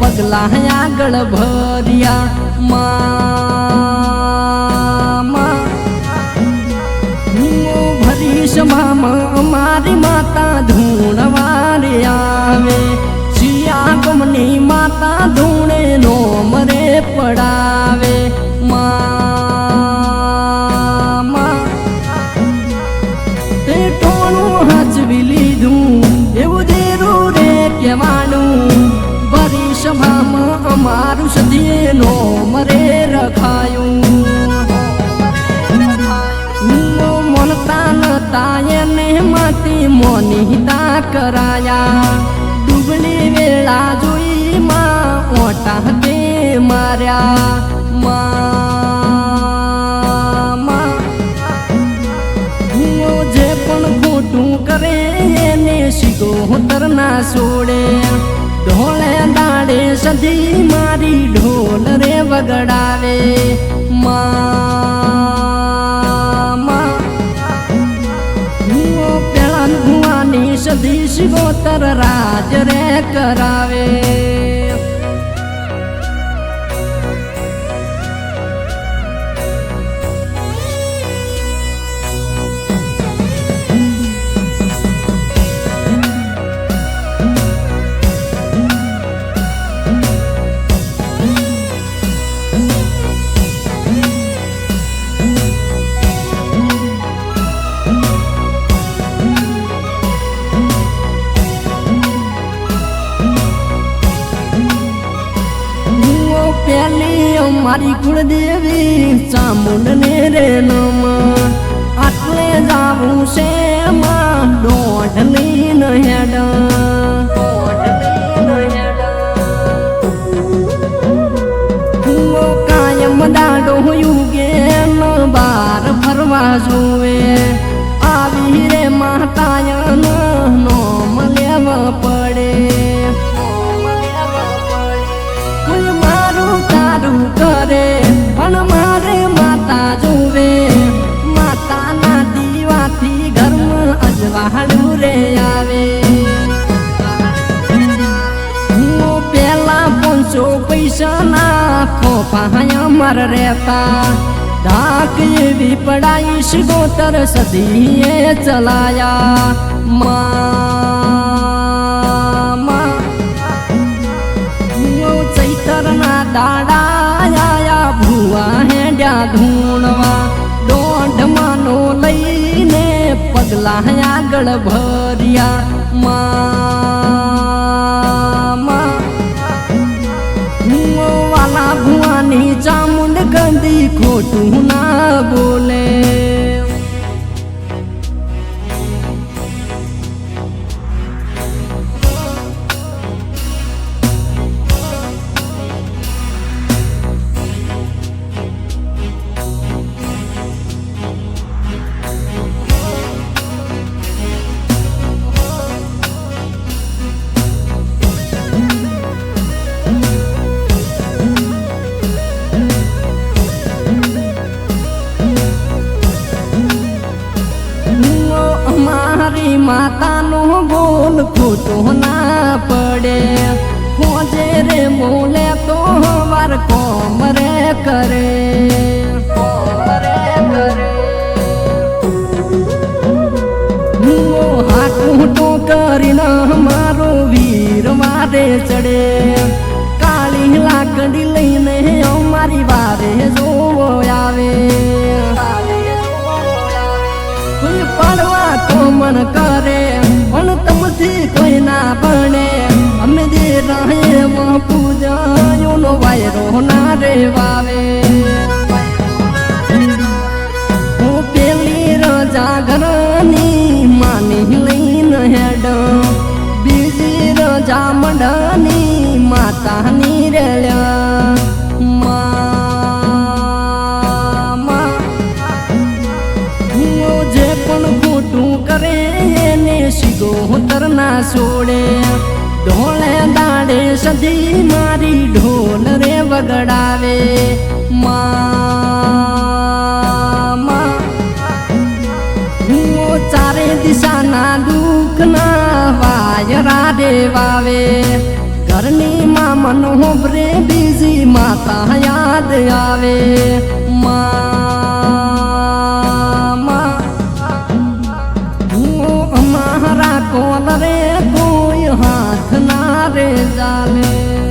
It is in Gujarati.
પગલા આગળ ભર્યા. મા હું ભરીશ મામા મારી માતા ધૂણવારે આવે. શિયા ગમની માતા ધૂણે નો મરે પડાવે કરાયા ડૂબની વેળા જોઈ માં ઓટા હતે માર્યા. માં જે પણ ખોટું કરે એને સીધો ના છોડે. ઢોળે દાડે સધી મારી ઢોલ રે વગડાવે. શિવોતર રાજ રે કરાવે. અમારી કુળદેવી ચામુંડ ને રે નમ આટલે જાવું છે માં દોઢ લઈન હેડ હું કાયમ દાડો યુગે બાર ફરવા જોવે માર રહેતા ડાક એવી પડાઈશ ગોતર સદીએ ચલાયા મા ચૈતરના દાડા આયા ભુવા હેડ્યા ધૂણવા દોઢમાનો લઈને પગલા આગળ ભર્યા મા હું વાલા ભુવાની ચામુંડ ગંદી ખોટું ના બોલે અમારી માતાનો બોલ ખોટો ના પડે. હોજે રે મોલે તો વાર કોમરે કરે. હાટું કરીને મારો વીર મારે ચડે. કાળી લાકડી લઈને અમારી વારે જોવો આવે. મન કરે, પણ તમથી કોઈ ના બને અમે દે રહે પૂજાયો નો વાયરો ના રે વાવે ગોતર ના છોડે ઢોળે દાડે સધી મારી ઢોલ રે વગડાવે. હું ચારે દિશાના દુઃખના વાયરા રે વાવે ઘરની માં મન હોબરે બીજી માતા યાદ આવે. મા કોલ રે કોઈ હાથ ના રે જાલે